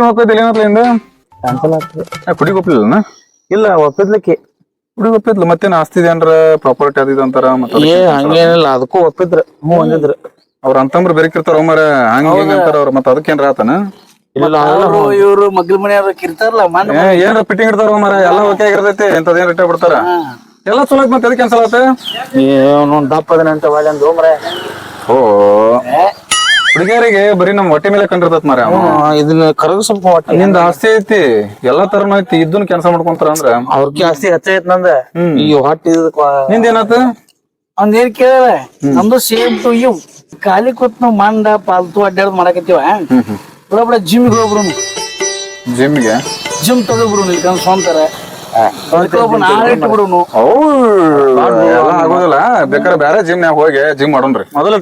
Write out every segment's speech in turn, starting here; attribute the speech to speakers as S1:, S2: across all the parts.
S1: ಹೋಗ್ತೈತಿ ಏನತ್ಲಿಂದ
S2: cancel ಆಗ್ತದೆ
S1: ಕುಡಿಗೆ ಒಪ್ಲಿಲ್ಲ
S2: ಇಲ್ಲ ಒಪ್ಪಿದ್ಲಕ್ಕೆ
S1: ಹುಡುಗ ಒಪ್ಪಿದ್ಲು ಮತ್ತೇನ್ ಆಸ್ತಿ ಇದೆ ಏನ್ರ ಪ್ರಾಪರ್ಟಿ ಅದಿದ ಅಂತಾರ ಮತ್ತ
S2: ಏ ಹಂಗೇನಿಲ್ಲ ಅದಕ್ಕೂ ಒಪ್ಪಿದ್ರ ಹ್ಞೂ ಅಂದಿದ್ರು.
S1: ಅವ್ರ ಅಂತಂಬ್ರ ಬೆರಕಿರ್ತಾರ ಮರ ಹಂಗ ಹಿಂಗ ಅಂತಾರ ಅವ್ರ ಮತ್ತ ಅದಕ್ಕೇನ್ರ ಆತನ?
S2: ಇಲ್ಲ
S3: ಅವರು ಇವ್ರು ಮಗ್ಲ ಮನೆಯವ್ರ ಕಿರ್ತಾರಲ್ಲ ಮನ್
S1: ಏ ಏನ್ರ ಫಿಟ್ಟಿಂಗ್ ಇರ್ತಾರ ಮರ ಎಲ್ಲ ಓಕೆ ಆಗಿರ್ತೈತಿ ಎಂತದ ಏನ್ ರಿಟರ್ನ್ ಬಿಡ್ತಾರ? ಎಲ್ಲ ಚಲೋ ಐತ್ ಮತ್ತೆ ಅದಕ್ಕೆ ಕ್ಯಾನ್ಸಲ್ ಆತ?
S2: ಏನೊಂದ್ ದಪ್ಪ ಅಂತ ಒಳ್ಳೆ ಒಂದು ಮರ
S1: ಓ ಹುಡುಗಿಯರಿಗೆ ಬರೀ ನಮ್ ಹೊಟ್ಟೆ ಮೇಲೆ ಕಂಡಿರ್ತೈತ್ ಮಾರ ಅವ.
S2: ಇದನ್ನ ಕರಗ ಸ್ವಲ್ಪ ಹೊಟ್ಟೆ
S1: ನಿಂದ ಆಸ್ತಿ ಐತಿ. ಎಲ್ಲಾ ತರನು ಐತಿ. ಇದನ್ನ ಕೆಲಸ ಮಾಡ್ಕೊಂತಾರ ಅಂದ್ರ.
S2: ಅವ್ರಿಗೆ ಆಸ್ತಿ ಹೆಚ್ಚೈತ್ ನಂದ. ಈ ಹೊಟ್ಟಿ
S1: ನಿಂದ ಏನಾತ?
S3: ಒಂದೇನ್ ಏನ್ ಕೇಳ ನಮ್ದು ಸೇಮ್ ಟು ಇವ್ ಖಾಲಿ ಕೂತ್ ನಾವ್ ಮಂಡ ಪಾಲ್ತು ಅಡ್ಡಾಡ್ ಮಾಡಕತ್ತೀವ? ಜಿಮ್ ಬಿಡ ಜಿಮ್ಗೆ ಹೋಗ್ಬ್ರು
S1: ಜಿಮ್ಗೆ
S3: ಜಿಮ್ ತಗೋಬ್ರು ಇಲ್ಲಿ ಸ್ವಂತರ.
S1: ಆಗೋದಿಲ್ಲ. ಬೇಕಾದ್ರೆ ಬೇರೆ ಜಿಮ್ ಹೋಗಿ ಜಿಮ್ ಮಾಡೋಣ್ರಿ.
S2: ಮೊದಲ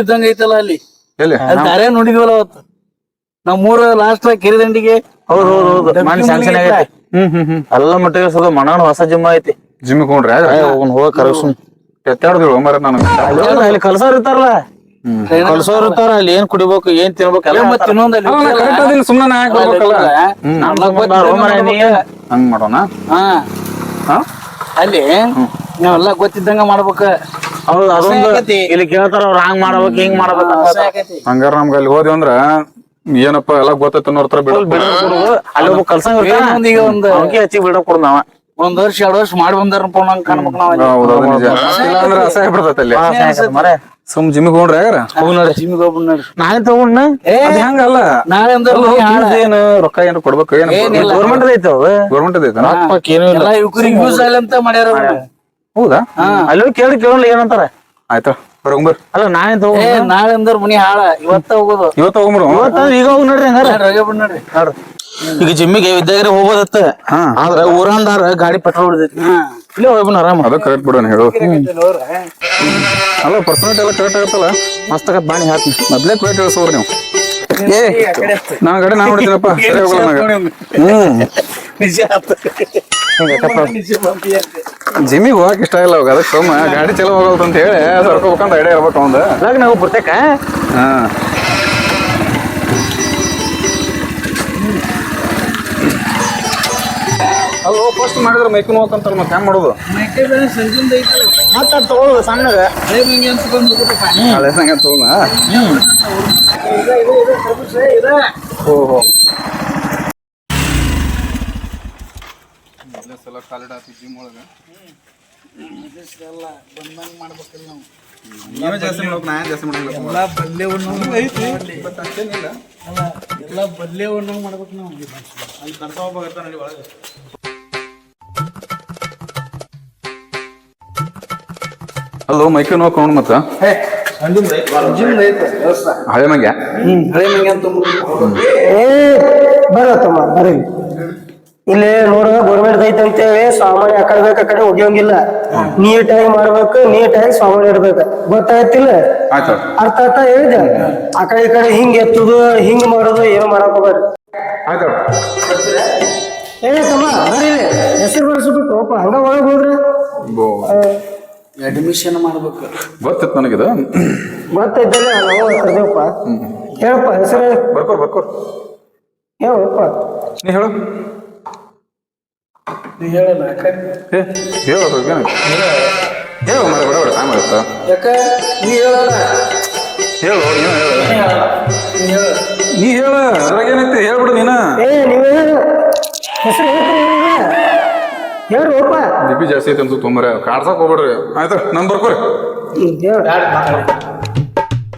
S3: ಇದ್ದಂಗ ಐತಲ್ಲ ಅಲ್ಲಿ.
S1: ಎಲ್ಲಿ?
S3: ಅಲ್ಲಿ ದಾರ್ಯಾಗ ನೋಡಿದ್ವಲ್ಲ ಅವತ್ತು. ನಾವ್ ಮೂರ ಲಾಸ್ಟ್ ಕೆರೆದಂಡಿಗೆ
S2: ಹೌದು ಹೌದು ಹೌದು. ಮಣ್ಣು ಸ್ಯಾಂಕ್ಷನ್ ಆಗೈತಿ.
S1: ಹ್ಮ್ ಹ್ಮ್ ಹ್ಮ್.
S2: ಎಲ್ಲ ಮಟ್ಟಿಗೆ ಸದ ಮಣ್ಣು ಹೊಸ ಜಿಮ್ ಐತಿ.
S1: ಜಿಮ್ ಕೊಂಡ್ರೆ
S2: ಹೋಗೋಣ ಹೋಗ ಕರಗಸು
S1: ಎತ್ತಾಡ್ದಿಳು ಮರ ನನಗೆ.
S2: ಅಲ್ಲಿ ಕಲ್ಸೋರ್ ಇರ್ತಾರಲ್ಲ? ಕಲ್ಸೋರ್ ಇರ್ತಾರ ಅಲ್ಲಿ ಏನ್ ಕುಡಿಬೇಕು ಏನ್ ತಿನ್ಬೇಕು ಎಲ್ಲ
S1: ಮತ್ತೆ ಇನ್ನೊಂದಲ್ಲಿ ಸುಮ್ಮನೆ ಯಾಕ್ ಬರ್ಬೇಕಲ್ಲ ಹಂಗ್ ಮಾಡೋಣ?
S3: ಹಾ.
S1: ಹಾ?
S3: ಅಲ್ಲಿ ನಾವೆಲ್ಲ ಗೊತ್ತಿದ್ದಂಗ ಮಾಡ್ಬೇಕ.
S2: ಹೌದು ಅದೊಂದು ಇಲ್ಲಿ ಕೇಳ್ತಾರ ಅವ್ರ ಹಂಗ್ ಮಾಡ್ಬೇಕು ಹಿಂಗ್ ಮಾಡ್ಬೇಕು ಅಂತ ಹೇಳ್ತಾರ.
S1: ಹಂಗಾರ ನಮ್ಗ ಅಲ್ಲಿ ಹೋದ್ವಿ ಅಂದ್ರ ಏನಪ್ಪ ಎಲ್ಲ ಗೊತ್ತೈತ ನೋಡ್ತಾರ ಬಿಡ.
S2: ಅಲ್ಲಿ ಕಲ್ಸಂಗ
S3: ಈಗ ಒಂದ್
S2: ಹಚ್ಚಿ ಬಿಡ ಕೊಡು ನಾವ.
S3: ಒಂದ್ ವರ್ಷ ಎರಡ್ ವರ್ಷ ಮಾಡಿ ಬಂದಾರಪ್ಪ ನಂಗ್ ಕಾಣ್ಬೇಕು ನಾವ್
S1: ಅಸಹ್ಯ ಬಿಡ್ತೈತೆ ಅಲ್ಲಿ.
S2: ಮರೆ.
S1: ಸುಮ್ ಜಿಮ್ಗೆ ಹೋಗ್ರಿ ಯಾರ
S2: ಹೋಗ್ ನೋಡಿ
S3: ಜಿಮ್ಗೆ ನಾಳೆ ನೋಡ್ರಿ
S2: ತಗೊಂಡ
S3: ಏ
S1: ಅದ್
S3: ನಾಳೆ ಅಂದ್ರೆ
S1: ಏನು? ರೊಕ್ಕ ಏನು ಕೊಡ್ಬೇಕು ಏನು.
S2: ಗೌರ್ಮೆಂಟ್ ಐತಿ
S1: ಗೌರ್ಮೆಂಟ್
S2: ಐತೆ ಏನೂ
S3: ಯೂಸ್ ಆಗಲ್ಲ ಅಂತ ಮಾಡ್ಯಾರ.
S1: ಹೌದಾ?
S2: ಅಲ್ಲಿ ಕೇಳಿ ಕೇಳಲ್ಲ ಏನಂತಾರ.
S1: ಆಯ್ತು ಬರೋಂಬರ್
S2: ಅಲ್ಲ
S3: ನಾಳೆ
S2: ತಗೋ
S3: ನಾಳೆ ಅಂದ್ರೆ ಮನಿ ಹಾಳ. ಇವತ್ತ ಹೋಗೋದು.
S1: ಇವತ್ತು ಹೋಗ್ಬಿಡು
S2: ಇವತ್ತ ಈಗ ಹೋಗಿ ನೋಡ್ರಿ ಹಂಗಾರ.
S3: ನೋಡ್ರಿ
S2: ನೋಡ್ರಿ. ಈಗ ಜಿಮ್ಮಿಗೆ ವಿದ್ಯಾಗರೆ ಹೋಗೋದತ್ತ. ಆದ್ರ ಊರಂದಾರ ಗಾಡಿ ಪೆಟ್ರೋಲ್ ಹೊಡೆದೈತಿ. ಇಲ್ಲೇ ಹೋಗ್ಬಿನ ಆರಾಮ.
S1: ಅದ ಕರೆಕ್ಟ್ ಬಿಡೋಣ ಹೇಳು ಅಲ್ಲ ಪರ್ಸನಲ್ ಎಲ್ಲ ಕರೆಕ್ಟ್ ಆಗತ್ತಲ್ಲ?
S2: ಮಸ್ತ್ ಆಗತ್ ಬಾಣಿ ಹಾಕಿ
S1: ಮೊದ್ಲೇ ಕರೆಕ್ಟ್ ಹೇಳ್ಸೋರು ನೀವು.
S3: ಏ.
S1: ನಾ ಗಾಡಿ ನಾ ಹೊಡಿತೀನಪ್ಪ. ಸರಿ ಹೋಗಲ್ಲ ಹ್ಮ್.
S3: ನಿಜ. ಯಾಕೆ?
S1: ಜಿಮ್ಮಿಗೆ ಹೋಗಕ್ ಇಷ್ಟ ಇಲ್ಲ ಅವಾಗ ಅದಕ್ಕೆ ಸೋಮ ಗಾಡಿ ಚಲೋ ಹೋಗಲ್ತ ಅಂತ ಹೇಳಿ ಸರ್ಕೋಬೇಕಂತ ಐಡಿಯಾ ಇರ್ಬೇಕು ಅವಂದ.
S2: ಲಗ್ನ ನಾವು ಬರ್ತೇಕ?
S1: ಹಾ. ಅದು ಫಸ್ಟ್ ಮಾಡಿದ್ರೆ ಮೈಕ್ ನೋಕಂತಾರ ಮತ್ತೆ ಹೆಂಗ್ ಮಾಡೋದು?
S3: ಮೈಕೈ ಬೇರೆ ಸಂಜೆಂದ ಐತಲ್ಲ.
S2: ಮತ್ತ ತಗೊಳ್ಳೋದು ಸಣ್ಣಗ
S1: ಸಂಗ
S3: ಇದೆ, ಬಂದಂಗ್ ಮಾಡ್ಬೇಕಲ್ಲ ನಾವು.
S1: ನೀವೇ ಜಾಸ್ತಿ ಮಾಡ್ಬೇಕು ನಾ ಏನ್ ಜಾಸ್ತಿ ಮಾಡಿಲ್ಲ
S3: ಎಲ್ಲ ಬಲ್ಲೆ ಉಣ್ಣಂಗ್ ಐತಿ. ಅಲ್ಲ, ಎಲ್ಲ ಬಲ್ಲೆ ಉಣ್ಣಂಗ್ ಮಾಡ್ಬೇಕು ನಾವು.
S2: ಅಲ್ಲಿ ಕರ್ಕೊಂಡ್ ಹೋಗ್ಬೇಕಾ ನೋಡಿ ಒಳಗೆ.
S1: ಅಲ್ಲೋ ಮೈಕು ಮತ್ತ?
S3: ಜಿಮ್ ಐತೆ ವ್ಯವಸ್ಥೆ.
S1: ಹಳೆ ಮಂಗ್ಯ?
S3: ಹಳೆ ಮಂಗ್ಯ ಅಂತ
S4: ಏ ಬರತ್ತಮ್ಮ ಬರ್ರಿ ಇಲ್ಲಿ ನೋಡ ಗೌರ್ಮೆಂಟ್ ಐತೆ ಅಂತೇಳಿ ಸಾಮಾನ್ಯ ಆ ಕಡೆ ಬೇಕು ಆ ಕಡೆ ಒಗಿಯಂಗಿಲ್ಲ ನೀಟಾಗಿ ಮಾಡ್ಬೇಕು ನೀಟಾಗಿ ಸಾಮಾನ್ಯ ಇಡ್ಬೇಕು ಗೊತ್ತಾಯ್ತಿಲ್ಲ?
S1: ಆಯ್ತು
S4: ಅರ್ಥ ಅರ್ಥ ಹೇಳಿದೆ? ಆ ಕಡೆ ಈ ಕಡೆ ಹಿಂಗ್ ಎತ್ತುದು ಹಿಂಗ್ ಮಾಡೋದು ಏನು ಮಾಡಕ್ ಹೋಗ್ರಿ
S1: ಆಯ್ತು
S4: ಏ ತಮ್ಮ ಬರ್ರಿ ಹೆಸರು ಬರ್ಸ್ಬಿಟ್ಟು ಒಪ್ಪ ಹಂಗ ಒಳಗ್ ಹೋದ್ರಿ?
S3: ಅಡ್ಮಿಷನ್ ಮಾಡ್ಬೇಕು.
S1: ಗೊತ್ತಿತ್ತು ನನಗಿದು.
S4: ಗೊತ್ತೈತಲ್ಲ ನಾವು ಕರ್ದೇವಪ್ಪ. ಹೇಳಪ್ಪ ಹೆಸರು?
S1: ಬರ್ಕೋರ್ ಬರ್ಕೋರ್
S4: ಹೇಳಪ್ಪ
S1: ನೀ ಹೇಳು.
S3: ನೀ ಹೇಳಲ್ಲ ಯಾಕೆ?
S1: ಏ ಹೇಳು ಏನು ಹೇಳು ಮರ ಬಿಡ ಬಿಡ ಟೈಮ್ ಆಗುತ್ತಾ
S3: ಯಾಕ? ನೀ ಹೇಳಲ್ಲ.
S1: ಹೇಳು ನೀನು ಹೇಳು
S3: ನೀ ಹೇಳ.
S1: ನೀ ಹೇಳು ಅದ್ರಾಗ ಏನೈತಿ? ಹೇಳ್ಬಿಡು ನೀನ.
S4: ಏ ನೀವೇ ಹೆಸರು ಹೇಳ್ರಿ ಒಪ್ಪ
S1: ಬಿ ಜಾಸ್ತಿ ಐತೆ ಅಂತ ತೊಂಬರ. ಕಾಡ್ಸಕ್ ಹೋಗ್ಬಿಡ್ರಿ. ಆಯ್ತು ನನ್ ಬರ್ಕೊರಿ.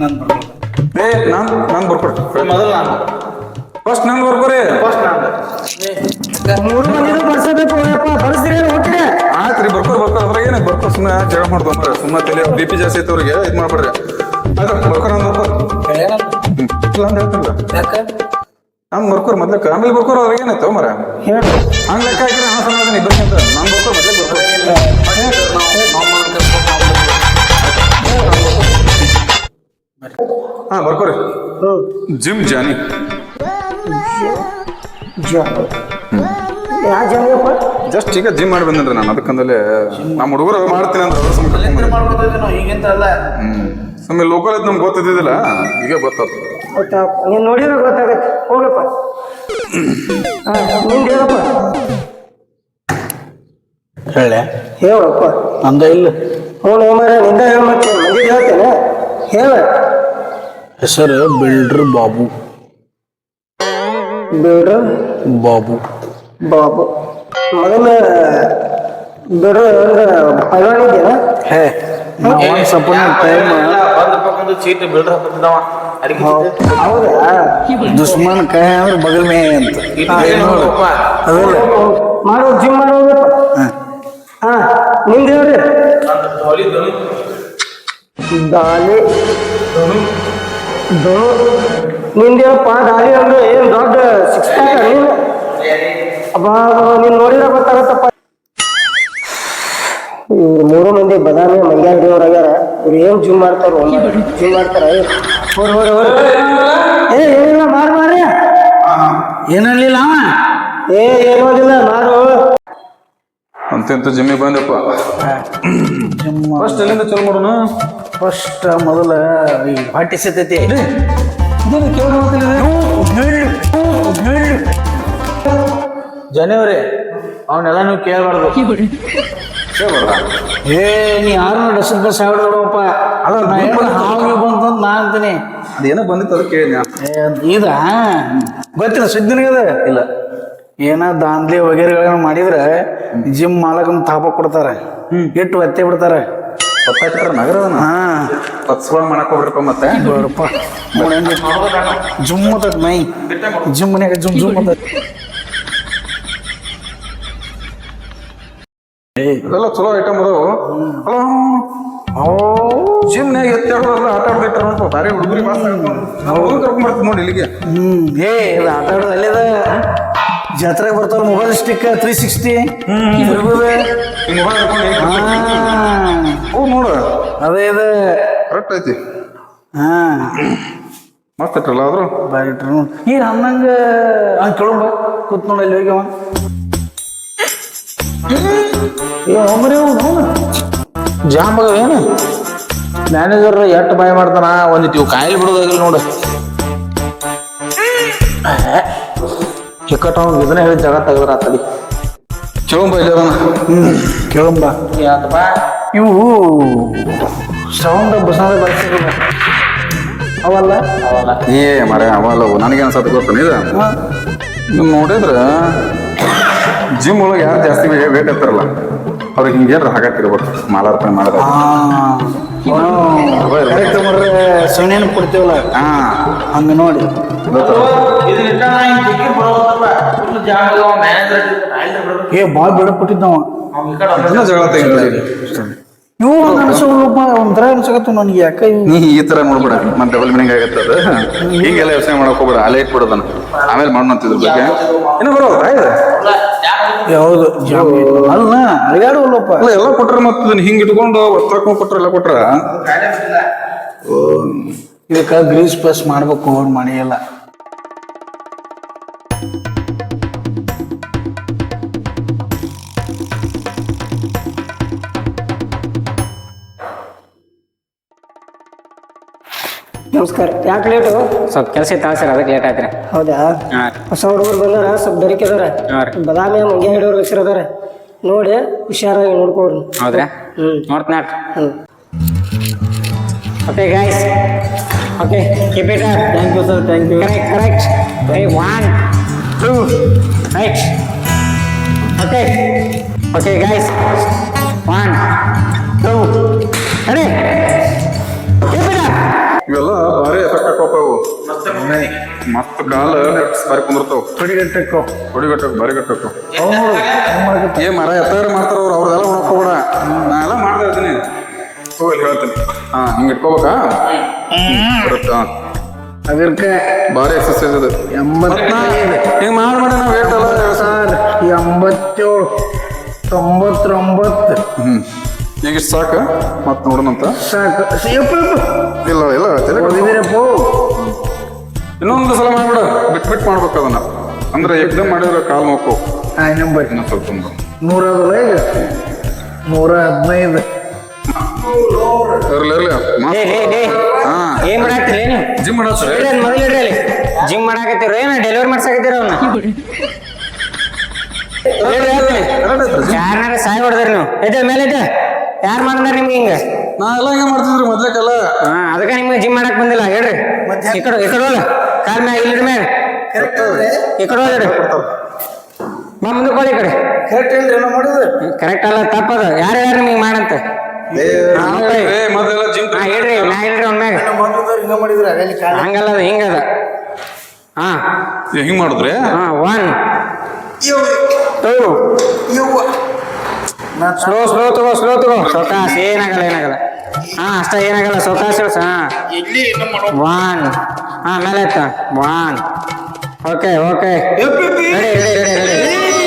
S3: ನನ್.
S1: ಏ ನಾನ್ ನಾನ್ ಬರ್ಕೊಡ್ರಿ
S2: ಮೊದಲು ನಾನು
S1: ಫಸ್ಟ್ ನಾನು ಬರ್ಕೊರಿ.
S4: ಮೂರು ನಾನು ಬರ್ಸಬೇಕು
S1: ಮಾಡ್ಕೊಂಡ್ರೆ ಸುಮ್ಮನೆ ತಲೆ ಬಿ ಪಿ ಜಾಸ್ತಿ ಐತವ್ರಿಗೆ ಇದು ಮಾಡ್ಬಿಡ್ರಿ. ಆಯ್ತು ಬರ್ಕೋರ್ ಇಲ್ಲ ಅಂತ ಮೊದ್ಲಕ್ಕೆ. ಆಮೇಲೆ ಬರ್ಕೋರ್ ಏನಾಯ್ತು ಮರ ಹಂಗ ಲೆಕ್ಕ ಹಾಕಿದ್ರೆ ನಾ ಸಮಾಧಾನ ಇಬ್ಬರಿಗಿಂತ ನಾನು ಬರ್ಕೋರ್ ಮೊದ್ಲೇ ಬರ್ಕೋರ್. ಹಾ ಬರ್ಕೋರಿ. ಜಿಮ್ ಜಾನಿ.
S4: ಯಾ ಜನಪ್ಪ
S1: ಜಸ್ಟ್ ಈಗ ಜಿಮ್ ಮಾಡಿ ಬಂದ್ರೆ ನಾನು. ಅದಕ್ಕಂದಲೇ ನಮ್ಮ ಹುಡುಗರು ಮಾಡ್ತೀನಿ ಅಂದ್ರೆ ಅವ್ರ ಸಮ ಕರ್ಕೊಂಡ್ ಬಂದೆ.
S3: ಮಾಡ್ಕೊತಿದ್ವಿ ನಾವು ಈಗಿಂತ ಅಲ್ಲ.
S1: ಹ್ಮ್. ಸುಮ್ಮನೆ ಲೋಕಲ್ ಇದ್ ನಮ್ಗೆ ಗೊತ್ತಿದ್ದಿಲ್ಲ ಈಗ ಗೊತ್ತಾಯ್ತು
S4: ಗೊತ್ತಾಗ ನೀನ್ ನೋಡಿದ್ರೆ ಗೊತ್ತಾಗತ್ತೆ. ಹೋಗಪ್ಪ. ಹಾ ನಿಂದ ಹೇಳಪ್ಪ.
S3: ಹೇಳೆ.
S4: ಹೇಳಪ್ಪ.
S3: ನಂದ ಇಲ್ಲ.
S4: ಹ್ಞೂ ಮರ ನಿಂದ ಹೇಳ ಮತ್ತೆ. ಮಂದಿ ಹೇಳ್ತೇನೆ. ಹೇಳ.
S3: ಹೆಸರು ಬಿಲ್ಡರ್ ಬಾಬು.
S4: ಬಿಡ್ರ
S3: ಬಾಬು.
S4: ಬಾಬು. ಮೊದಲ ಬಿಡ್ರ ಪೈಲ್ವಾನ್ ಇದೆಯಾ
S3: ಹೇ ನಾವು ಸ್ವಲ್ಪ ಟೈಮ್
S5: ಚೀಟ್ ಬಿಲ್ಡರ್ ಹಾಕಿದ್ದಾವ ಅದಕ್ಕೆ
S4: ಹೌದಾ.
S3: ದುಶ್ಮನ್ ಕೈ ಅಂದ್ರೆ ಬಗಲ್ ಮೇ ಅಂತ. ಅದಲ್ಲ
S4: ಮಾಡೋ ಜಿಮ್ ಮಾಡೋದು ಹಾ. ನಿಮ್ದು ಹೇಳ್ರಿ. ದಾಲಿ. ಧನು ನಿಂದೇನಪ್ಪ ದಾಳಿ ಅಂದ್ರೆ ಏನ್ ದೊಡ್ಡ ಸಿಕ್ಸ್ ಪ್ಯಾಕ್ ನೀನು? ಅಬ್ಬಾ ನೀನ್ ನೋಡಿದ್ರೆ ಗೊತ್ತಾಗತ್ತಪ್ಪ. ಇವ್ರು ಮೂರು ಮಂದಿ ಬದಾಮಿ ಮಂಗ್ಯ ಹಿಡಿಯೋರಾಗ್ಯಾರ ಇವ್ರು ಏನ್ ಜಿಮ್ ಮಾಡ್ತಾರೋ ಜಿಮ್ ಮಾಡ್ತಾರ ಹೋರ್ ಹೋರ್ ಹೋರ್. ಏ ಏನಿಲ್ಲ ಮಾರ್ ಮಾರ್ರಿ
S3: ಏನಲ್ಲಿಲ್ಲ ಅವ?
S4: ಏ ಏನೋದಿಲ್ಲ ಮಾರು.
S1: ಅಂತೆಂತ ಜಿಮ್ಮಿ ಬಂದಪ್ಪ ಫಸ್ಟ್ ಎಲ್ಲಿಂದ ಚಲೋ ಮಾಡೋಣ?
S3: ಫಸ್ಟ್ ಮೊದಲ ಈ ಹೊಟ್ಟಿ ಸಿತೈತಿ ಜನವರಿ. ಅವನ್ನೆಲ್ಲ ನೀವು ಕೇಳಬಾರ್ದು. ಏ ನೀ ಯಾರು ಡಸನ್ ಸಾವಿರ ನೋಡಪ್ಪ ಅಲ್ಲ ಹಾವು ಬಂತು ಬಂತಂತ ನಾ ಅಂತೀನಿ.
S1: ಅದೇನೋ ಬಂದಿತ್ತು ಅದಕ್ಕೆ
S3: ಇದ? ಗೊತ್ತಿಲ್ಲ ಸಿದ್ಧನಿಗದ ಇಲ್ಲ. ಏನ ದಾಂದ್ಲಿ ವಗೇರೆಗಳನ್ನ ಮಾಡಿದ್ರೆ ಜಿಮ್ ಮಾಲಕನ ತಾಪ ಕೊಡ್ತಾರೆ. ಇಟ್ಟು ಒತ್ತೆ ಬಿಡ್ತಾರೆ.
S1: ಗೊತ್ತಾಗ್ತಾರ ನಗರ
S3: ಹಾ.
S1: ಪತ್ಸ್ಕೊಳ್ ಮಾಡಕ್ ಹೋಗ್ರಪ್ಪ ಮತ್ತೆ?
S3: ಜುಮ್ ಅದ ಮೈ. ಜಿಮ್ ಜುಮ್ ಜುಮ್
S1: ಇದೆಲ್ಲ ಚಲೋ ಐಟಮ್ ಅದಾವು. ಜಿಮ್ನ್ಯಾಗ ಎತ್ತಾಡೋದ್ರಲ್ಲ ಆಟ ಆಡ್ದಿಟ್ಟಾರ ನೋಡ್ಪ ಬಾರಿ ಹುಡುಗರಿ ನಾವು ಕರ್ಕೊಂಡ್ ಬರ್ತೀವಿ ನೋಡಿ ಇಲ್ಲಿಗೆ.
S3: ಹ್ಮ್. ಏ ಇದು ಆಟ ಆಡೋದು ಅಲ್ಲೇದ? ಜಾತ್ರೆಗೆ ಬರ್ತಾವ ಮೊಬೈಲ್ ಸ್ಟಿಕ್ ತ್ರೀ ಸಿಕ್ಸ್ಟಿ
S1: ಓ ನೋಡು.
S3: ಅದೇ ಇದೆ.
S1: ಕರೆಕ್ಟ್ ಐತಿ.
S3: ಹಾ.
S1: ಮಸ್ತ್ ಇಟ್ರಲ್ಲ ಆದ್ರೂ.
S3: ಬಾರಿ ಇಟ್ರು. ಈ ಹನ್ನಂಗ ಹಂಗೆ ಕೇಳಂಬ ಕೂತ್ ನೋಡಿ ಅಲ್ಲಿ ಹೋಗಿ ಅವ. ಏ ಒಮ್ಮರಿ ಜಾಮ್ ಏನು? ಮ್ಯಾನೇಜರ್ ಎಷ್ಟು ಬಾಯ್ ಮಾಡ್ತಾನ? ಒಂದು ಇವು ಕಾಯಿಲೆ ಬಿಡೋದಾಗಿಲ್ಲ ನೋಡು. ಚಿಕ್ಕ ಅವ್ನು ಇದನ್ನ ಹೇಳಿ ಜಗ ತೆಗೆದ್ರ ಆತಡಿ
S1: ಕೇಳಂಬ
S3: ಹ್ಮ್. ಕೇಳಂಬ. ಯಾಕಪ್ಪ ಇವು ಸೌಂಡ್ ಬಸಂದ ಬಳಸಿದ್ರು ಅವಲ್ಲ ಅವಲ್ಲ?
S1: ಏ ಮರ ಅವಲ್ಲ. ನನಗೆ ಅನ್ಸತ್ ಗೊತ್ತಾನ ಇದು ನೋಡಿದ್ರ? ಜಿಮ್ ಒಳಗೆ ಯಾರು ಜಾಸ್ತಿ ವೇಟ್ ಎತ್ತಾರಲ್ಲ ಅವ್ರಿಗೆ ಹಿಂಗೇನ್ರ ಹಾಗಾಕಿರ್ಬೇಕು ಮಾಲಾರ್ಪಣೆ ಮಾಡಿದ
S3: ಸೊನ್ನೆನ ಕೊಡ್ತೀವಲ್ಲ?
S1: ಹಾ.
S3: ಹಂಗ ನೋಡಿ. ಏ ಬಾಳ್ ಬೇಡ ಕೊಟ್ಟಿದ್ದವ
S1: ಜಗಳ
S3: ಇವು ಅನ್ಸೋಲ್ಪ ಒಂಥರ ಅನ್ಸಕತ್ತು ನನಗೆ ಯಾಕ
S1: ನೀ ಈ ತರ ನೋಡ್ಬೇಡ ಮತ್ತೆ ಡಬಲ್ ಮೀನಿಂಗ್ ಆಗತ್ತೆ ಅದು. ಹಿಂಗೆಲ್ಲ ಯೋಚನೆ ಮಾಡಕ್ ಹೋಗ್ಬೇಡ ಅಲ್ಲೇ ಇಟ್ಬಿಡೋದನ್ನ. ಆಮೇಲೆ ಮಾಡೋಣಂತಿದ್ರ ಬಗ್ಗೆ. ಏನು ಬರೋ ಇದು
S3: ಯಾವುದು ಅಲ್ಲ ಅಳಿಗಾಡವಲ್ಲಪ್ಪ
S1: ಅಲ್ಲ ಎಲ್ಲ ಕೊಟ್ರ ಮತ್ತೆ ಹಿಂಗ್ ಇಟ್ಕೊಂಡು ಒತ್ತಾಕೊಂಡ್ ಕೊಟ್ರ ಎಲ್ಲ ಕೊಟ್ರ?
S3: ಇದಕ್ಕ ಗ್ರೀಸ್ ಪ್ಲಸ್ ಮಾಡ್ಬೇಕು ಅವ್ರು ಮಾಡಿಯಲ್ಲ
S4: ನಮಸ್ಕಾರ. ಯಾಕೆ ಲೇಟು
S6: ಸ್ವಲ್ಪ ಕೆಲಸ ಇತ್ತು ಸರ್ ಅದಕ್ಕೆ ಲೇಟ್ ಆಯ್ತು ರೀ
S4: ಹೌದಾ?
S6: ಹಾಂ
S4: ಹೊಸ ಹುಡುಗರು ಬಂದಾರ ಸ್ವಲ್ಪ ಬೆರಿಕೆ ಅದಾರ
S6: ಹಾಂ ರೀ.
S4: ಬದಾಮಿ ಮಂಗ್ಯ ಹಿಡಿಯೋರು ಹೆಸರು ಅದಾರ. ನೋಡಿ ಹುಷಾರಾಗಿ ನೋಡ್ಕೋರಿ
S6: ಹೌದ್ರಾ?
S4: ಹ್ಮ್.
S6: ನೋಡ್ತೀನಿ ಆಟ್
S4: ಹ್ಮ್.
S6: Okay guys okay keep it up thank you sir thank you correct correct very one two right okay okay guys one two ready
S1: ಮಸ್ತ್ ಕಾಲ. ಬಾರಿ ಕುಂದಿರ್ತಾವ.
S3: ಹೊಡಿಗಟ್ಟಕ್ಕೋ.
S1: ಹೊಡಿಗಟ್ಟಕ್ ಬಾರಿ ಗಟ್ಟಕ್ ಏ ಮರ ಎತ್ತಾರ ಮಾಡ್ತಾರ ಅವ್ರು ಅವ್ರದೆಲ್ಲ ಉಣಕೋಬೇಡ ನಾ ಎಲ್ಲ ಮಾಡ್ತಾ ಇದ್ದೀನಿ ಹೋಗಲಿ ಹೇಳ್ತೀನಿ. ಹಾ ಹಿಂಗೆ ಇಟ್ಕೋಬೇಕಾ? ಬರುತ್ತಾ?
S3: ಅದಕ್ಕೆ
S1: ಭಾರಿ ಎಕ್ಸಸೈಸ್ ಅದು
S3: ಹಿಂಗೆ
S1: ಹಿಂಗ್ ಮಾಡಿ ಮಾಡಿ ನಾವು ವೇಟ್ ಎಲ್ಲ
S3: ಸರ್ ಎಂಬತ್ತೇಳು ತೊಂಬತ್ತೊಂಬತ್ತು.
S1: ಹ್ಞೂ ಈಗ ಸಾಕು? ಸಾಕ ಮತ್ ನೋಡೋಣಂತ?
S3: ಸಾಕು.
S1: ಇಲ್ಲ ಇಲ್ಲ
S3: ಹೊಡಿದಿರಪ್ಪ
S1: ಇನ್ನೊಂದು ಸಲ ಮಾಡ್ಬಿಡ. ಬಿಟ್ ಬಿಟ್ ಮಾಡ್ಬೇಕು ಅದನ್ನ. ಅಂದ್ರೆ ಎಕ್ಸಾಮ್ ಮಾಡಿದ್ರೆ ಕಾಲ್
S3: ನೋಕು. ನಂಬರ್
S1: ಸ್ವಲ್ಪ ಒಂದು
S3: ನೂರ ಈಗ? ನೂರ ಹದಿನೈದು.
S1: ಇರ್ಲಿ ಇರ್ಲಿ. ಹಾ.
S6: ಏನ್ ಮಾಡಾಕ್ತಿರಿ
S1: ಜಿಮ್ ಮಾಡೋ
S6: ಇಡ್ರಿ ಮೊದಲು ಇಡ್ರಿ ಅಲ್ಲಿ. ಜಿಮ್ ಮಾಡಾಕತ್ತೀರ ಏನ? ಡೆಲಿವರಿ ಮಾಡ್ಸಾಕತ್ತೀರ ಅವ್ನ? ಯಾರನಾರ? ಸಾಯ್ ಹೊಡೆದ್ರಿ ನೀವು. ಎದ್ದ ಮೇಲೆ ಎದ್ದ. ಯಾರು ಮಾಡಿದಾರ ನಿಮ್ಗೆ ಹಿಂಗ?
S1: ನಾ ಎಲ್ಲ ಹಿಂಗ ಮಾಡ್ತಿದ್ರಿ ಮೊದ್ಲಕ್ಕೆಲ್ಲ
S6: ಹಾ ಅದಕ್ಕೆ ನಿಮ್ಗೆ ಜಿಮ್ ಮಾಡಕ್ ಬಂದಿಲ್ಲ ಹೇಳ್ರಿ. ಈ ಕಡೆ ಈ ಕಡೆ ಹೋಗ ಕಾಲ್ ಮ್ಯಾಗ ಇಲ್ಲಿ ಮ್ಯಾಗ. ಈ ಕಡೆ ಹೋಗ್ರಿ. ಬಾ ಮುಂದಕ್ಕೆ ಹೋಗಿ ಈ ಕಡೆ.
S3: ಕರೆಕ್ಟ್ ಏನ್ರಿ ಏನೋ ಮಾಡಿದ್ರು.
S6: ಕರೆಕ್ಟ್ ಅಲ್ಲ ತಪ್ಪದ. ಯಾರು ಯಾರು ನಿಮ್ಗೆ ಮಾಡಂತ.
S1: ಏ ಮೊದಲೆಲ್ಲ ಜಿಮ್
S6: ಹಾ ಹೇಳ್ರಿ ನಾ ಹೇಳ್ರಿ ಅವ್ನ ಮ್ಯಾಗ.
S3: ಮೊದಲು ಹಿಂಗ ಮಾಡಿದ್ರು ಅಲ್ಲಿ ಕಾಲ.
S6: ಹಂಗಲ್ಲ ಅದು ಹಿಂಗದ ಹಾ.
S1: ಹಿಂಗ್ ಮಾಡಿದ್ರಿ?
S6: ಹಾ ಒನ್ ಟೂ ಸ್ಲೋ ಸ್ಲೋ ತಗೋ ಸ್ಲೋ ತಗೋ. ಸೊಕಾಸ್ ಏನಾಗಲ್ಲ ಏನಾಗಲ್ಲ. ಹಾ ಅಷ್ಟ ಏನಾಗಲ್ಲ ಸೊಕಾಸ್ ಇಳ್ಸ ಹಾ ಒನ್ ಹಾ ಮೇಲೆ ಎತ್ತ ಒನ್ ಓಕೆ ಓಕೆ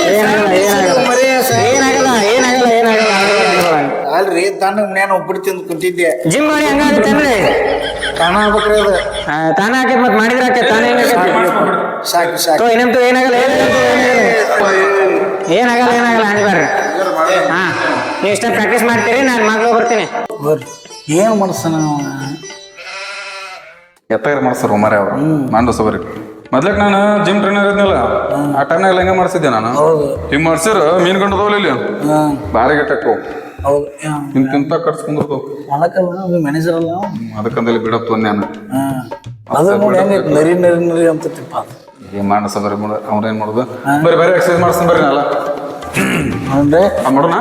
S6: ಏನಾಗಲ್ಲ ಏನಾಗಲ್ಲ. ಏನಾಗಲ್ಲ ಏನಾಗಲ್ಲ ಏನಾಗಲ್ಲ ಆಗಲ್ಲ
S3: ಅಲ್ರಿ ತಾನು ನಾನು ಒಬ್ಬರು ತಿಂದು ಕುಂತಿದ್ದೆ.
S6: ಜಿಮ್ ಮಾಡಿ ಹಂಗಾಗುತ್ತೇನ್ರಿ
S3: ತಾನ ಆಗ್ಬೇಕ್ರಿ ಅದು.
S6: ಆ, ತಾನೇ ಆಕೈತ್ ಮತ್ತೆ ಮಾಡಿದ್ರೆ ಆಕೈತ್ ತಾನೇ
S3: ಸಾಕು ಸಾಕು
S6: ತೋ ಇನ್ನಂತೂ ಏನಾಗಲ್ಲ ಏನಾಗಲ್ಲ ಏನಾಗಲ್ಲ. ಏನಾಗಲ್ಲ ಅನ್ಬಾರ್ರಿ ಹಾ. ನೀವು ಇಷ್ಟ ಪ್ರಾಕ್ಟೀಸ್ ಮಾಡ್ತೀರಿ ನಾನು ಮಗಳು ಬರ್ತೀನಿ
S3: ಬರ್ರಿ. ಏನು ಮಾಡ್ತಾನ
S1: ಎತ್ತಾಗ ಮಾಡಿಸ್ರು ಮರೆ ಅವರು. ನಾನು ಸಬರಿ ಮೊದ್ಲಕ್ ನಾನು ಜಿಮ್ ಟ್ರೈನರ್ ಇದ್ನಲ್ಲ ಆ ಟೈಮ್ನಾಗ ಹೆಂಗ ಮಾಡ್ಸಿದ್ದೆ ನಾನು?
S3: ಹೌದು.
S1: ಹಿಂಗ್ ಮಾಡ್ಸಿರ ಮೀನ್ ಗಂಡದವಲ್ಲ ಇಲ್ಲಿ
S3: ಹಾಂ.
S1: ಬಾರಿ ಗಟ್ಟಕ್ಕು
S3: ಹೌದು.
S1: ತಿಂತ ಇಂತ ಕಟ್ಸ್ಕೊಂಡ್ರು
S3: ಮ್ಯಾನೇಜರ್ ಅಲ್ಲ
S1: ಅದಕ್ಕಂದಲ್ಲಿ ಬಿಡತ್ತು ನಾನು.
S3: ಹಾಂ. ಅದು ನೋಡಿ ಹೆಂಗೆ ನರಿ ನರಿ ನರಿ ಅಂತ ತಿಪ್ಪ
S1: ಏನ್ ಮಾಡ ಸಬರಿ ಅವ್ರೇನು ಅವ್ರೇನ್ ಮಾಡೋದು? ಬರೀ ಬರೀ ಎಕ್ಸರ್ಸೈಸ್ ಮಾಡಿಸ್ತೀನಿ ಬರ್ರಿ ನಾಲ
S3: ಅಂದ್ರೆ
S1: ಆ ಮಾಡೋಣ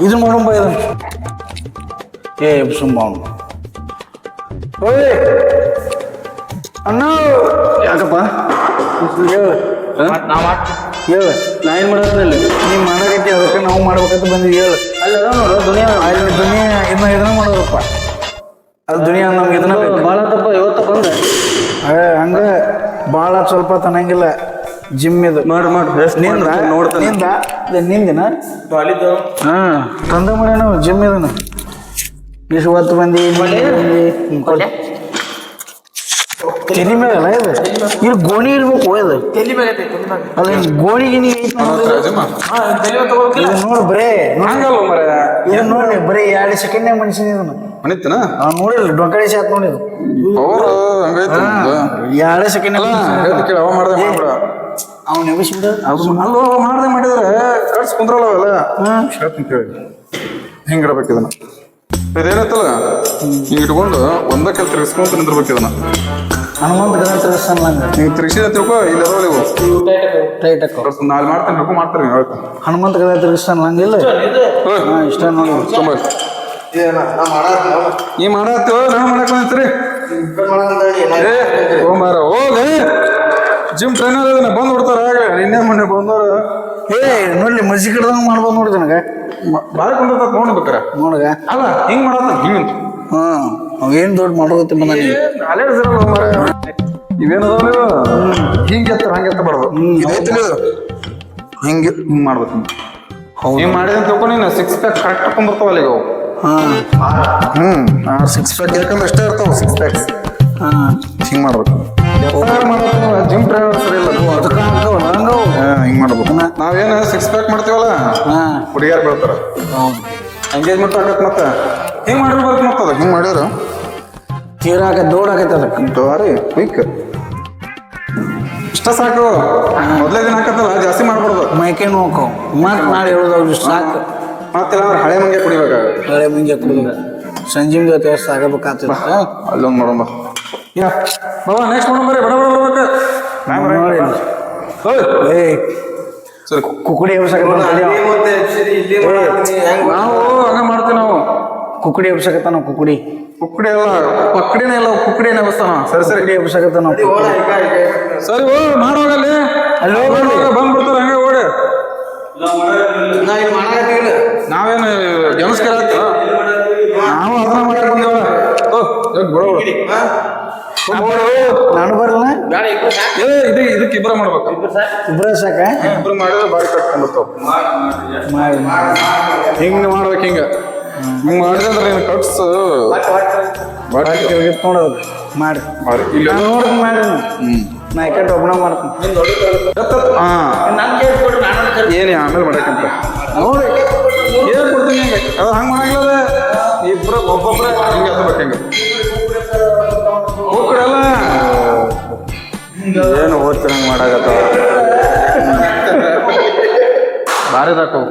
S3: ಇದು ನೋಡಂಬ ಇದನ್ನ ಏ ಸುಮ್ಮ ಅವನು ಓಯ್ ಅಣ್ಣ ಯಾಕಪ್ಪ ಹೇಳು ಹೇಳು ನಾ ಏನು ಮಾಡೋದ್ರಲ್ಲಿ ನೀವು ಮಾಡಕೈತಿ ಅದಕ್ಕೆ ನಾವು ಮಾಡ್ಬೇಕಂತ ಬಂದ್ವಿ ಹೇಳು
S2: ಅಲ್ಲ ನೋಡು ದುನಿಯಾ
S3: ಅಲ್ಲಿ ದುನಿಯಾ ಇದನ್ನ ಇದನ್ನ ಮಾಡೋದಪ್ಪ ಅದು ದುನಿಯಾ ನಮ್ಗೆ ಇದನ್ನ ಬೇಕು.
S2: ಭಾಳ ತಪ್ಪ ಇವತ್ತು ಬಂದೆ
S3: ಏ, ಹಂಗ ಭಾಳ ಸ್ವಲ್ಪ ತನಂಗಿಲ್ಲ ಜಿಮ್ ಇದು.
S1: ಮಾಡಿ ಮಾಡಿ
S3: ನಿಂದ
S1: ನೋಡ್ತಾನೆ.
S3: ನಿಂದ ಇದು ನಿಂದಿನ? ಹಾ ತಂದ ಮಾಡಿ ನಾವು ಜಿಮ್ ಇದನ್ನ. ಎಷ್ಟು ಹೊತ್ತು ಬಂದಿ ತಲೆ ಮ್ಯಾಗಲ್ಲ ಇದು? ಇಲ್ಲಿ ಗೋಣಿ ಇರ್ಬೇಕು ಇದು.
S2: ತಲೆ ಐತೆ
S3: ಅಲ್ಲ ಗೋಣಿ ಗಿಣಿ ಐತಿ ನೋಡು. ಇದು ನೋಡು ಬರೇ.
S1: ಹಂಗಲ್ಲ ಮರ.
S3: ಇದು ನೋಡಿ ಬರೀ ಎರಡು ಸೆಕೆಂಡ್ನಾಗ ಮನುಷ್ಯನ ಇದನ್ನ.
S1: ಮನಿತ್ತನ?
S3: ಅವ್ನು ನೋಡಿಲ್ಲ ಡೊಂಕಳಿ ಶಾತ್ ನೋಡಿ ಇದು
S1: ಅವ್ರ ಹಂಗೈತಿ
S3: ಎರಡು ಸೆಕೆಂಡ್
S1: ಅಲ್ಲ ಅವ ಮಾಡ್ದೆ ಮಾಡ್ಬಿಡ
S3: ಅವ್ನು ನೆಬಿಸ್ಬಿಡ
S1: ಅಲ್ಲೋ ಮಾಡ್ದೆ ಮಾಡಿದ್ರೆ ಕಟ್ಸ್ ಕುಂದ್ರಲ್ಲ ಅವೆಲ್ಲ. ಹೇಳ್ತೀನಿ ಕೇಳಿ ಹಿಂಗಿರ್ಬೇಕು ಇದನ್ನ? ಇದೇನತ್ತಲ್ಲ ಹಿಂಗೆ ಇಟ್ಕೊಂಡು ಒಂದ ಕೆಲ್ ತಿರ್ಗಿಸ್ಕೊಂತ ನಿಂದಿರ್ಬೇಕು ಇದನ್ನ.
S3: ಹನುಮಂತ ಗದ ತಿರ್ಗಿಸ್ತಾನಲ್ಲ ಹಂಗ
S1: ಹಿಂಗ್ ತಿರ್ಗಿಸಿದ ತಿಳ್ಕೊ ಇಲ್ಲಿ ಅದಾವಲ್ಲ ಇವು
S3: ಟೈಟ್ ಹಾಕೋ
S1: ನಾಳೆ ಮಾಡ್ತೀನಿ ತಿಳ್ಕೊ ಮಾಡ್ತಾರೆ ನೀವು ಹೇಳ್ತೀನಿ.
S3: ಹನುಮಂತ ಗದ ತಿರ್ಗಿಸ್ತಾನಲ್ಲ ಹಂಗಿಲ್ಲ ಹಾ ಇಷ್ಟ ನೋಡಿ.
S1: ತುಂಬ ನೀ ಮಾಡತ್ತೀವ ನಾನು ಮಾಡಕ್ ಹೋಮಾರ ಹೋಗ ಜಿಮ್ ಟ್ರೈನರ್ ಇದನ್ನ ಬಂದ್ ಬಿಡ್ತಾರ ನಿನ್ನೆ ಮೊನ್ನೆ ಬಂದವ್ರು.
S3: ಏ ನೋಡ್ಲಿ ಮಜ್ಜಿ ಗಿಡದಂಗ ಮಾಡ್ಬೋದು ನೋಡ್ರಿ ನನಗೆ
S1: ಬಾರಿ ಕುಂದಿರ್ತಾರ ನೋಡ್ಬೇಕಾರ
S3: ನೋಡಗ.
S1: ಅಲ್ಲ ಹಿಂಗ್ ಮಾಡತ್ತ ಹಿಂಗ್
S3: ಹಾ ಅವೇನ್ ದೊಡ್ಡ ಮಾಡೋದತ್ತೆ ಬಂದ
S1: ನಾಲೆಡ್ಜ್ ಇರಲ್ಲ ಮಾರ ಇವೇನದಾವ ನೀವು? ಹಿಂಗೆ ಎತ್ತ ಹಂಗೆ ಎತ್ತಬಾರ್ದು. ಹಿಂಗೆ ಹಿಂಗ್ ಮಾಡ್ಬೇಕು ಹಿಂಗ್ ಮಾಡಿದ ಅಂತ ತಿಳ್ಕೊ ನೀನು. ಸಿಕ್ಸ್ ಪ್ಯಾಕ್ ಕರೆಕ್ಟ್ ಕುಂದಿರ್ತಾವಲ್ಲ ಈಗ ಅವು.
S3: ಹಾ.
S1: ಹ್ಮ್. ಸಿಕ್ಸ್ ಪ್ಯಾಕ್ ಇರ್ಕೊಂಡು ಅಷ್ಟೇ ಇರ್ತಾವ ಸಿಕ್ಸ್ ಪ್ಯಾಕ್ಸ್
S3: ಹಾ.
S1: ಹಿಂಗ್ ಮಾಡ್ಬೇಕು. ಹುಡುಗಿಯರ್ ಬೀಳ್ತಾರ. ಎಂಗೇಜ್ಮೆಂಟ್ ಆಗತ್ತೆ ಮತ್ತೆ? ಹಿಂಗ್ ಮಾಡಿರ್ಬೇಕು ಮತ್ತೆ ಅದು? ಹಿಂಗ್ ಆಗತ್ತೆ
S3: ದೋಡ್ ಆಗತ್ತೆ ಅದಕ್ಕೆ.
S1: ತೋರಿ ಕ್ವಿಕ್ ಇಷ್ಟ ಸಾಕು. ಮೊದಲೇ ದಿನ ಹಾಕತ್ತಲ್ಲ ಜಾಸ್ತಿ ಮಾಡ್ಬಾರ್ದು.
S3: ಮೈಕೆ ನೋಕೋ ಮತ್ತೆ ನಾಳೆ ಹೇಳೋದು ಸಾಕು.
S1: ಮತ್ತೆ ಹಳೆ ಮಂಗೆ ಕುಡಿಬೇಕು.
S3: ಹಳೆ ಮುಂಜೆ ಕುಡಿಬೇಕು. ಸಂಜೆ ಜೊತೆ ಎಷ್ಟು ಆಗಬೇಕಾಗ್ತದೆ
S1: ಅಲ್ಲೊಂದು ಮಾಡೋಣ ಯಾ. ಬಾ ನೆಕ್ಸ್ಟ್ ಮಾಡೋಣ ಬರೀ ಬಡ ಬಡ ಬರ್ಬೇಕು ನಾ ಬರಂಗಿಲ್ಲ. ಹೋಯ್.
S3: ಏ
S1: ಸರಿ
S3: ಕುಕ್ಕುಡಿ ಎಬ್ಸಕತ್ತ
S1: ನಾವು ಹಂಗ ಮಾಡ್ತೀವಿ ನಾವು.
S3: ಕುಕ್ಕುಡಿ ಎಬ್ಸಕತ್ತ ನಾವು ಕುಕ್ಕುಡಿ.
S1: ಕುಕ್ಕಡಿ ಅಲ್ಲ ಪಕ್ಕಡಿನೇ ಎಲ್ಲ ಕುಕ್ಕಡಿ ಅವಸ್ಥಾನ ಸರಿ ಸರಿ.
S3: ಕುಕ್ಕುಡಿ ಎಬ್ಸಕತ್ತ ನಾವು
S1: ಸರಿ ಓ ಮಾಡೋಗಲ್ಲಿ
S3: ಅಲ್ಲಿ.
S1: ಬಂದ್ಬಿಡ್ತಾರ ಹಂಗೆ ಓಡಿ. ನಾವೇನು ಜನಸ್ಕಾರ ನಾವು ಅದನ್ನ ಮಾಡಕ್ ಬಂದೇವ ಓ ಎದ್ ಬಿಡು ಬಿಡು.
S3: ನಾನು ಬರಲ್ಲ
S1: ಏ ಇದು ಇದಕ್ಕೆ ಇಬ್ಬರ ಮಾಡ್ಬೇಕು
S3: ಇಬ್ಬರ ಸಾಕ
S1: ಇಬ್ರು ಮಾಡಿದ್ರೆ ಬಾರಿ ಕಟ್ಕೊಂಡ್ಬಿಡ್ತಾವ
S3: ಮಾಡಿ
S1: ಹಿಂಗ್ ಮಾಡ್ಬೇಕು ಹಿಂಗ ಹಿಂಗ್ ಮಾಡಿದ್ರೆ ನೀನು ಕಟ್ಸ್ ಬಾರಿ
S3: ನೋಡೋದು ಮಾಡಿ
S1: ಬಾರಿ ಇಲ್ಲ
S3: ನಾನು ನೋಡ್ತೀನಿ ಮಾಡಿ ನಾ ಯಾಕಂದ್ರೆ ಒಬ್ಬನ ಮಾಡ್ತೀನಿ
S1: ಹಾ ಏನೇ ಆಮೇಲೆ ಮಾಡಕ್ಕಂತ ನೋಡಿ ಏನ್ ಕೊಡ್ತೀನಿ ಹಿಂಗೆ ಅದು ಹಂಗೆ ಮಾಡಂಗಿಲ್ಲ ಅದ ಇಬ್ರು ಒಬ್ಬೊಬ್ರೆ ಹಿಂಗೆ ಹತ್ಬೇಕು ಹಿಂಗೆ ಏನು ಓದ್ತಿರಂಗ್ ಮಾಡಾಕತ್ತಾವ? ಬಾರಿ ದಾಟವು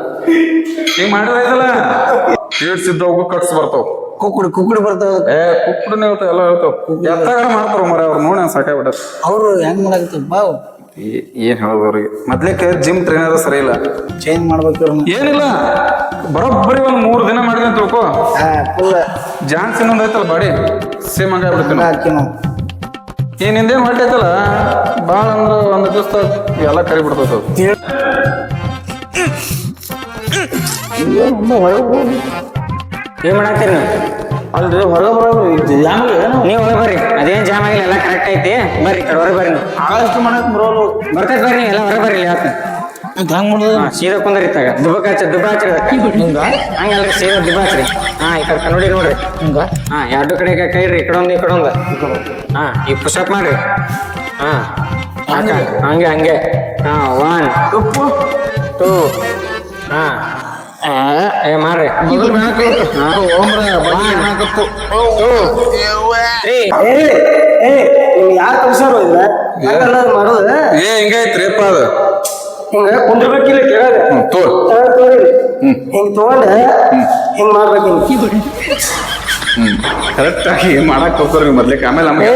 S1: ಹಿಂಗ್ ಸಿದ್ಧ ಹೋಗು ಕಟ್ಸ್ ಬರ್ತಾವ.
S3: ಕುಕ್ಕುಡಿ ಕುಕ್ಕುಡಿ ಬರ್ತಾವ.
S1: ಏ ಕುಕ್ಕಡನೆ ಹೇಳ್ತಾವ ಎಲ್ಲ ಹೇಳ್ತಾವ. ಎತ್ತಾಗ ಮಾಡ್ತಾರ ಮರ ಅವ್ರು ನೋಡಿ ಸಾಕಾಗ್ಬಿಟ್ಟ
S3: ಅವರು ಹೆಂಗ್ ಮಾಡಕತ್ತಾರ? ಬಾವು
S1: ಏನ್ ಹೇಳೋದು ಅವ್ರಿಗೆ? ಮೊದ್ಲೇಕ ಜಿಮ್ ಟ್ರೈನರ್ ಸರಿ ಇಲ್ಲ.
S3: ಚೇಂಜ್ ಮಾಡ್ಬೇಕು ಇವ್ರನ್ನ
S1: ಏನಿಲ್ಲ ಬರೋಬ್ಬರಿ ಒಂದ್ ಮೂರ್ ದಿನ ಮಾಡಿದ್ರೆ ತಿಳ್ಕೋ.
S3: ಹಾ ಫುಲ್
S1: ಜಾನ್ಸ್ ಇನ್ನೊಂದ್ ಐತಲ್ಲ ಬಾಡಿ? ಸೇಮ್ ಹಂಗಾಗ್ಬಿಡ್ತೀನಿ
S3: ಹಾಕಿ ನಾವು
S1: ಈ ನಿಂದೇನ್ ಹೊಟ್ಟೈತಲ್ಲ ಭಾಳ ಅಂದ್ರೆ ಒಂದ್ ದಿವಸ ಎಲ್ಲ ಕರಿ ಬಿಡ್ತದ ಅದು.
S6: ಏನ್ ಮಾಡತ್ತೀರಿ ನೀವು?
S5: ಅಲ್ರಿ ಹೊರಗೆ ಬರೋದು ಜಾಮ್
S6: ನೀವು ಹೊರಗೆ ಬರ್ರಿ. ಅದೇನ್ ಜಾಮ್ ಆಗಿಲ್ಲ ಎಲ್ಲ ಕರೆಕ್ಟ್ ಐತಿ. ಬರ್ರಿ ಕಡೆ ಹೊರಗೆ ಬರ್ರಿ ನೀವು.
S5: ಆಳಷ್ಟು ಮಾಡಕ್ ಬರೋಲ್ಲ
S6: ಬರ್ತೈತೆ ಬರ್ರಿ ಎಲ್ಲ ಹೊರಗೆ ಬರ್ರಿ ಯಾಕ
S3: ಹಂಗ್ ಮಾಡೋದು
S6: ಹಾ ಸೀದಾ ಕುಂದ್ರಿ ಇತ್ತಾಗ ದುಬ್ಬಕ್ ಹಚ್ಚ ದುಬ್ಬ ಹಚ್ರಿ ಹಂಗಲ್ರಿ ಸೀದಾ ದುಬ್ಬ ಹಚ್ರಿ. ಹಾ ಈ ಕಡೆ ನೋಡಿ ನೋಡ್ರಿ. ಹಾ ಎರಡು ಕಡೆ ಕೈ ಇಡ್ರಿ ಈ ಕಡೆ ಒಂದು ಈ ಕಡೆ ಒಂದು. ಹಾ ಈಗ ಪುಷಪ್ ಮಾಡ್ರಿ. ಹಾ ಹಾಕ. ಹಂಗೆ ಹಂಗೆ. ಹಾ ಒನ್ ಟೂ ಹಾ. ಏ ಮಾಡ್ರಿ ಹಾ, ತ್ರೀ
S4: ಏ ಏ ನಿಮ್ಗೆ ಯಾರು ಕಲ್ಸಾರೋ ಇದ್ರ ಹಂಗಲ್ಲ ಅದ್ ಮಾಡೋದು.
S1: ಏ ಹಿಂಗೈತ್ರಿಪ್ಪ ಅದು.
S4: ಹಿಂಗ ಕುಂದ್ರಬೇಕಿಲ್ಲ ಇಲ್ಲ
S1: ಹ್ಮ್ ತೋ.
S4: ತಗೊಳ್ಳಿ. ಹಿಂಗ್ ತಗೊಂಡ ಹಿಂಗ್ ಮಾಡ್ಬೇಕು ಹಿಂಗ್.
S1: ಕರೆಕ್ಟ್ ಆಗಿ ಮಾಡಕ್ ಹೋಗ್ತಾರ ಮೊದ್ಲಿಕ್ಕೆ ಆಮೇಲೆ ನಮಗೆ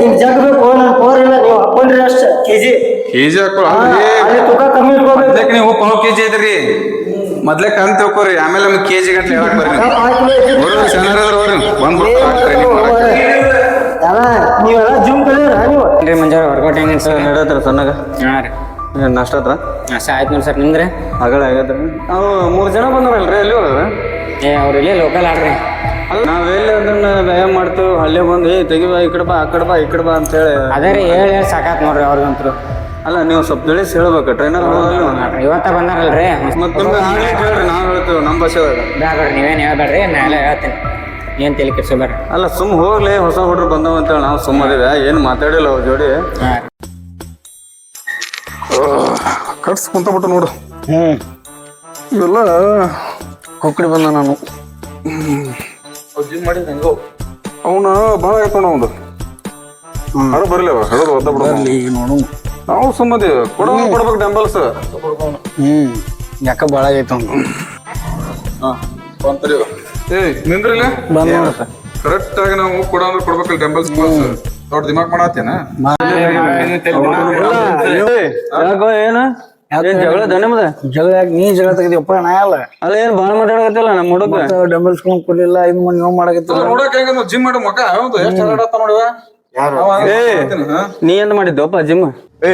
S4: ಹಿಂಗ್ ಜಗ್ಬೇಕು ನನ್ ಪವರ್ ಇಲ್ಲ ನೀವು ಹಾಕೊಂಡ್ರಿ ಅಷ್ಟ ಕೆಜಿ.
S1: ಕೆಜಿ ಹಾಕೋ
S4: ಅಲ್ಲಿ ತೂಕ ಕಮ್ಮಿ ಇಟ್ಕೋಬೇಕು.
S1: ಮೊದ್ಲಕ್ಕೆ ನೀವು ಪಾವ್ ಕೆಜಿ ಇದ್ರಿ. ಮೊದ್ಲಕ್ಕೆ ಅಂತ ತಿಳ್ಕೊರಿ. ಆಮೇಲೆ ನಮ್ಗೆ ಕೆಜಿ ಗಂಟೆ ಹೇಳಕ್ ಬರ್ರಿ ಬರೋರು ಚೆನ್ನಾರ ಬರ್ರಿ ಬಂದ್
S4: ನೀವೆಲ್ಲ ಜಿಮ್ ಕಲಿಯೋರ ನೀವು?
S6: ಮಂಜಾರ ವರ್ಕೌಟ್ ಹೆಂಗೆ
S1: ಸಣ್ಣಗ?
S6: ಹಾಂ ರೀ.
S1: ನಾಷ್ಟ ಹತ್ರ
S6: ನಾಷ್ಟ ಆಯ್ತು ನೋಡಿ ಸರ್ ನಿಮ್ದ್ರೆ?
S1: ಆಗಲೇ ಆಗತ್ತೆ ನಾವು ಮೂರು ಜನ ಬಂದವಲ್ರಿ ಎಲ್ಲಿ ಹೋದ್ರ?
S6: ಏ ಅವ್ರು ಇಲ್ಲೇ ಲೋಕಲ್ ಆಡ್ರಿ
S1: ನಾವು ಎಲ್ಲಿ ಅದನ್ನ ವ್ಯಾಯಾಮ ಮಾಡ್ತೇವೆ ಅಲ್ಲೇ ಬಂದು ಏ ತೆಗಿಬಾ ಈ ಕಡೆ ಬಾ ಆ ಕಡೆ ಬಾ ಈ ಕಡೆ ಬಾ ಅಂತೇಳಿ
S6: ಅದೇ ರೀ ಹೇಳಿ ಹೇಳಿ ಸಾಕಾತ್ ನೋಡ್ರಿ ಅವ್ರಿಗಂತರು.
S1: ಅಲ್ಲ ನೀವು ಸ್ವಲ್ಪ ತಿಳಿಸಿ ಹೇಳ್ಬೇಕು ಟ್ರೈನರ್
S6: ಇವತ್ತ ಬಂದಾರಲ್ರಿ?
S1: ಮತ್ತೆ ಆಗ್ಲೇ ಕೇಳ್ರಿ ನಾವ್ ಹೇಳ್ತೀವಿ ನಮ್ಮ ಭಾಷೆದಾಗ
S6: ಬೇಡ್ರಿ ನೀವೇನು ಹೇಳ್ಬೇಡ್ರಿ ನಾಳೆ ಹೇಳ್ತೀನಿ. ಏನು ತಲೆ ಕೆಡ್ಸೋಬೇಡ್ರಿ
S1: ಅಲ್ಲ ಸುಮ್ ಹೋಗ್ಲಿ ಹೊಸ ಹುಡ್ರು ಬಂದವ ಅಂತೇಳಿ ನಾವು ಸುಮ್ಮ ಏನ್ ಏನು ಮಾತಾಡಿಲ್ಲ ಅವ್ರ ಜೋಡಿ. ಕಟ್ಸ್ ಕುಂತಬಿಟ್ಟು ನೋಡು.
S3: ಹ್ಞೂ
S1: ಇವೆಲ್ಲ
S3: ಕೊಕ್ಕಡಿ ಬಂದ ನಾನು.
S1: ಜಿಮ್ ಮಾಡಿದ ಹೆಂಗೋ ಅವನ ಭಾಳ ಆಯ್ತಾನ ಅವನು ಹಡ ಬರಲಿ ಅವ ಹೇಳೋದು ಒದ್ದ
S3: ಈಗ ನೋಡು.
S1: ನಾವು ಸುಮ್ಮದಿ ಕೊಡ ಕೊಡ್ಬೇಕು ಡಂಬಲ್ಸ್.
S3: ಹ್ಮ್. ಯಾಕ ಭಾಳ ಆಗೈತೆ ಅವನು?
S1: ಏ ನಿಂದ್ರಿಲ್ಲ
S3: ಬಂದ್ ನೋಡತ್ತ
S1: ಕರೆಕ್ಟ್ ಆಗಿ ನಾವು ಕೊಡ ಅಂದ್ರೆ ಡಂಬಲ್ಸ್ ದೊಡ್ಡ ದಿಮಾಗ್ ಮಾಡತ್ತೇನ
S5: ಯಾಕೋ ಏನ ಜಗಳ ದನಿಮದ
S3: ಜಗಳ ನೀ ಜಗಳ ತೆಗ್ದಿಯಪ್ಪ ನಾ ಅಲ್ಲ
S5: ಅಲ್ಲ ಏನ್ ಬಾಳ ಮಾತಾಡಕತ್ತಿಲ್ಲ ನಮ್ಮ ಹುಡುಗ
S3: ಡಂಬಲ್ಸ್ ಕೊಡ್ಲಿಲ್ಲ ಇದು ಮಾಡಿ ನೀವು ಮಾಡಕತ್ತಿಲ್ಲ
S1: ನೋಡಕ್ ಹೆಂಗ ಜಿಮ್ ಮಾಡೋ ಮಕ ಹೌದು ಎಷ್ಟು ಹರಡತ್ತ ನೋಡಿವ
S5: ನೀ ಏನ್ ಮಾಡಿದ್ದಪ್ಪ ಜಿಮ್
S1: ಏ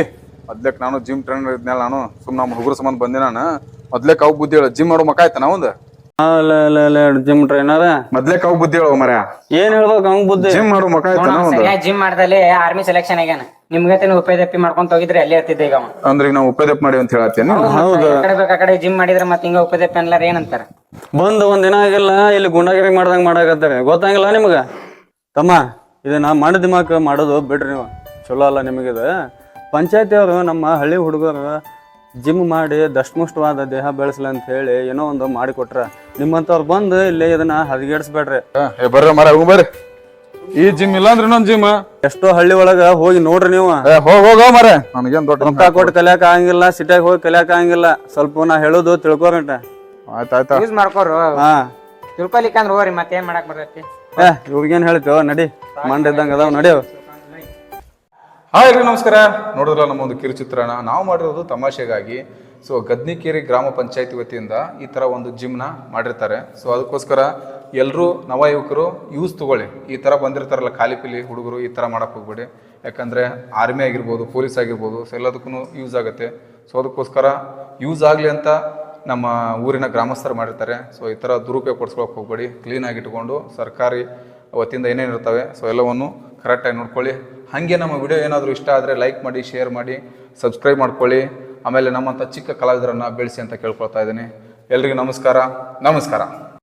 S1: ಮೊದ್ಲೇಕ್ ನಾನು ಜಿಮ್ ಟ್ರೈನರ್ ಇದ್ನಲ್ಲ ನಾನು ಸುಮ್ ನಮ್ಮ ಹುಡುಗರ ಸಂಬಂಧ ಬಂದೆ ನಾನು. ಮೊದ್ಲೇಕ್ ಅವ್ ಬುದ್ಧಿ ಹೇಳ ಜಿಮ್ ಮಾಡೋ ಮಕ ಆಯ್ತಾ ಅವಂದ?
S5: ಅಲ್ಲ ಅಲ್ಲ ಅಲ್ಲ ಜಿಮ್ ಟ್ರೈನರ್
S1: ಮೊದ್ಲೇಕ್ ಅವ್ ಬುದ್ಧಿ ಹೇಳೋ ಮರ
S5: ಏನ್ ಹೇಳ್ಬೇಕು ಹಂಗ್ ಬುದ್ಧಿ?
S1: ಜಿಮ್ ಮಾಡೋ ಮಕ ಆಯ್ತಾನ ಅವಂದ
S6: ಸರಿಯಾಗಿ ಜಿಮ್ ಮಾಡ್ದಲ್ಲಿ ಆರ್ಮಿ ಸೆಲೆಕ್ಷನ್ ಆಗ್ಯಾನ. ನಿಮ್ಗೆ ಉಪಯೋಗಪ್ಪಿ ಮಾಡ್ಕೊಂತ ಹೋಗಿದ್ರೆ ಅಲ್ಲೇ ಇರ್ತಿದ್ದೆ ಈಗ ಅವ.
S1: ಅಂದ್ರೆ ಈಗ ನಾವು ಉಪಯೋಗ ಮಾಡಿ ಅಂತ ಹೇಳತ್ತೇನೆ
S6: ಆ ಕಡೆ ಬೇಕಾ ಆ ಕಡೆ ಜಿಮ್ ಮಾಡಿದ್ರೆ ಮತ್ತೆ ಹಿಂಗ ಉಪಯೋಗಪ್ಪಿ ಅನ್ಲಾರ ಏನಂತಾರ?
S5: ಬಂದ್ ಒಂದ್ ದಿನ ಆಗಿಲ್ಲ ಇಲ್ಲಿ ಗುಂಡಾಗಿರಿ ಮಾಡ್ದಂಗ್ ಮಾಡಾಕತ್ತಾರೆ. ಗೊತ್ತಾಗಿಲ್ಲ ನಿಮ್ಗ? ತಮ್ಮ ಇದನ್ನ ಮಾಡಿದ ದಿಮಾಕ್ ಮಾಡೋದು ಬಿಡ್ರಿ ನೀವು. ಚಲೋ ಅಲ್ಲ ನಿಮಗಿದ. ಪಂಚಾಯತಿ ಅವರು ನಮ್ಮ ಹಳ್ಳಿ ಹುಡುಗರು ಜಿಮ್ ಮಾಡಿ ದಷ್ಟಮುಷ್ಟವಾದ ದೇಹ ಬೆಳೆಸಲಿ ಅಂತ ಹೇಳಿ ಏನೋ ಒಂದು ಮಾಡಿಕೊಟ್ರ. ನಿಮ್ಮಂತವ್ರು ಬಂದು ಇಲ್ಲಿ ಇದನ್ನ ಹದಗೆಡ್ಸ್ಬೇಡ್ರಿ.
S1: ಏ ಬರ್ರಿ ಮರ ಹೋಗ್ ಬರ್ರಿ. ಈ ಜಿಮ್ ಇಲ್ಲ ಅಂದ್ರೆ ಇನ್ನೊಂದ್ ಜಿಮ್?
S5: ಎಷ್ಟೋ ಹಳ್ಳಿ ಒಳಗ ಹೋಗಿ ನೋಡ್ರಿ ನೀವು.
S1: ಹೋಗ್ ಹೋಗ ಮರ ನನಗೇನ್ ದೊಡ್ಡ
S5: ರೊಕ್ಕ ಕೊಟ್ಟು ಕಲಿಯಾಕ ಆಗಂಗಿಲ್ಲ ಸಿಟಿಯಾಗ ಹೋಗಿ ಕಲಿಯಾಕ ಆಗಂಗಿಲ್ಲ. ಸ್ವಲ್ಪ ನಾ ಹೇಳೋದು ತಿಳ್ಕೊರಂಟ
S1: ಆಯ್ತ್ ಆಯ್ತಾ
S6: ಯೂಸ್ ಮಾಡ್ಕೋರು.
S5: ಹಾ.
S6: ತಿಳ್ಕೊಲಿಕ್ಕಂದ್ರೆ ಹೋಗ್ರಿ ಮತ್ತೇನ್ ಮಾಡಕ್ ಬರ್ತೈತಿ?
S5: ಏ ಇವ್ರಿಗೇನ್ ಹೇಳ್ತೇವ ನಡಿ. ಮಂಡ ಇದ್ದಂಗ ಅದಾವ ನಡಿಯವ್
S1: ಹಾಯ್ ರೀ ನಮಸ್ಕಾರ. ನೋಡಿದ್ರ ನಮ್ಮ ಒಂದು ಕಿರುಚಿತ್ರಣ ನಾವು ಮಾಡಿರೋದು ತಮಾಷೆಗಾಗಿ. ಸೊ ಗದ್ನಿಕೇರಿ ಗ್ರಾಮ ಪಂಚಾಯತಿ ವತಿಯಿಂದ ಈ ಥರ ಒಂದು ಜಿಮ್ನ ಮಾಡಿರ್ತಾರೆ. ಸೊ ಅದಕ್ಕೋಸ್ಕರ ಎಲ್ಲರೂ ನವ ಯುವಕರು ಯೂಸ್ ತಗೊಳ್ಳಿ. ಈ ಥರ ಬಂದಿರ್ತಾರಲ್ಲ, ಖಾಲಿ ಪಿಲಿ ಹುಡುಗರು ಈ ಥರ ಮಾಡಕ್ಕೆ ಹೋಗ್ಬೇಡಿ. ಯಾಕಂದರೆ ಆರ್ಮಿ ಆಗಿರ್ಬೋದು ಪೊಲೀಸ್ ಆಗಿರ್ಬೋದು ಸೊ ಎಲ್ಲದಕ್ಕೂ ಯೂಸ್ ಆಗುತ್ತೆ. ಸೊ ಅದಕ್ಕೋಸ್ಕರ ಯೂಸ್ ಆಗಲಿ ಅಂತ ನಮ್ಮ ಊರಿನ ಗ್ರಾಮಸ್ಥರು ಮಾಡಿರ್ತಾರೆ. ಸೊ ಈ ಥರ ದುರುಪಯೋಗ ಪಡಿಸ್ಕೊಳಕ್ಕೆ ಹೋಗ್ಬೇಡಿ. ಕ್ಲೀನಾಗಿ ಇಟ್ಕೊಂಡು ಸರ್ಕಾರಿ ವತಿಯಿಂದ ಏನೇನು ಇರ್ತವೆ ಸೊ ಎಲ್ಲವನ್ನು ಕರೆಕ್ಟಾಗಿ ನೋಡ್ಕೊಳ್ಳಿ. ಹಾಗೆ ನಮ್ಮ ವಿಡಿಯೋ ಏನಾದರೂ ಇಷ್ಟ ಆದರೆ ಲೈಕ್ ಮಾಡಿ ಶೇರ್ ಮಾಡಿ ಸಬ್ಸ್ಕ್ರೈಬ್ ಮಾಡ್ಕೊಳ್ಳಿ. ಆಮೇಲೆ ನಮ್ಮಂಥ ಚಿಕ್ಕ ಕಲಾವಿದರನ್ನು ಬೆಳೆಸಿ ಅಂತ ಕೇಳ್ಕೊಳ್ತಾ ಇದ್ದೀನಿ. ಎಲ್ರಿಗೂ ನಮಸ್ಕಾರ. ನಮಸ್ಕಾರ.